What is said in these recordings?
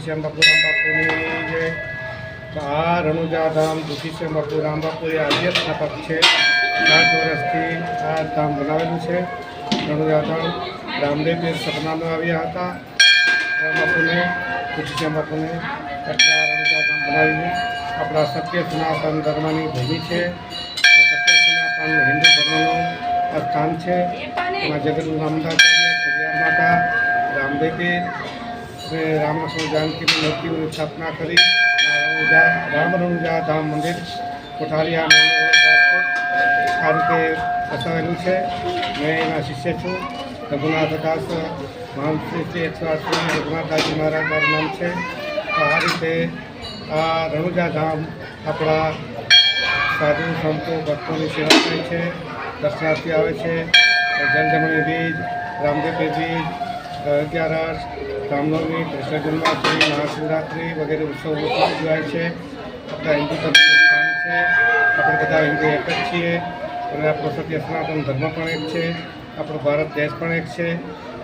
શ્યામ બાપુ રામ બાપુની જે આ રણુજા ધામ દુઃખી શ્યામ બાપુ રામ બાપુ એ છે. સાત વર્ષથી આ ધામ બનાવેલું છે. રણુજા ધામ રામદેવ સપનામાં આવ્યા હતા. બાપુને દુખીશ્યામ બાપુને એટલે રણુજા ધામ બનાવ્યું આપણા સત્ય સનાતન ધર્મની ભૂમિ છે. સત્ય સનાતન હિન્દુ ધર્મનું આ સ્થાન છે. એમાં જગતગુરુ રામદાચાર્ય ખોડિયાર માતા રામદેવી અને રામકૃષ્ણ જાનકીની મૂર્તિઓની સ્થાપના કરી. રણુજા, રામ રણુજા ધામ મંદિર કોઠારિયા રાજકોટ આ રીતે બતાવેલું છે. મેં એના શિષ્ય છું. રઘુનાથ દાસ મહાન શ્રી એકસો રઘુનાથદાસજી મહારાજ નામ છે. તો આ રીતે આ રણુજા ધામ આપણા સાધુ સંતો, ભક્તોની સેવા થાય છે દર્શનાર્થી આવે છે. જનજમણી બીજ રામદેવ બીજ અગિયારસ રામનવમી, કૃષ્ણ જન્માષ્ટમી, મહાશિવરાત્રિ વગેરે ઉત્સવો ઉજવાય છે. આપણા હિન્દુ ધર્મનું સ્થાન છે. આપણે બધા હિન્દુ એક જ છીએ. અને આપણો સત્ય સનાતન ધર્મ પણ એક છે. આપણો ભારત દેશ પણ એક છે.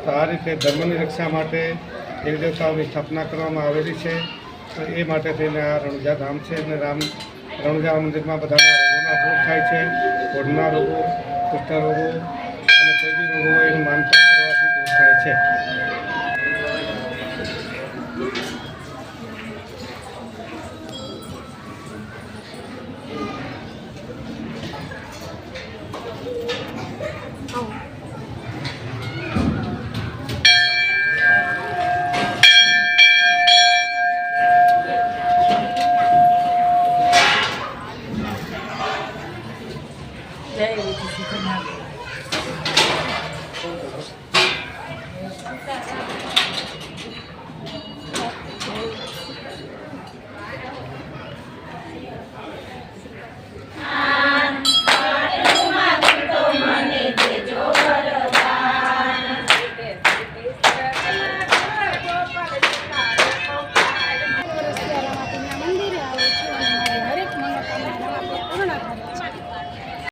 તો આ રીતે ધર્મની રક્ષા માટે દેવી દેવતાઓની સ્થાપના કરવામાં આવેલી છે. તો એ માટે થઈને આ રણુજા ધામ છે અને રામ, રણુજા મંદિરમાં બધાના રોગોના દૂર થાય છે. કોઢના રોગો કુષ્ઠ રોગો અને કોઈ રોગો હોય માનતા Ja, ik is you couldn't have.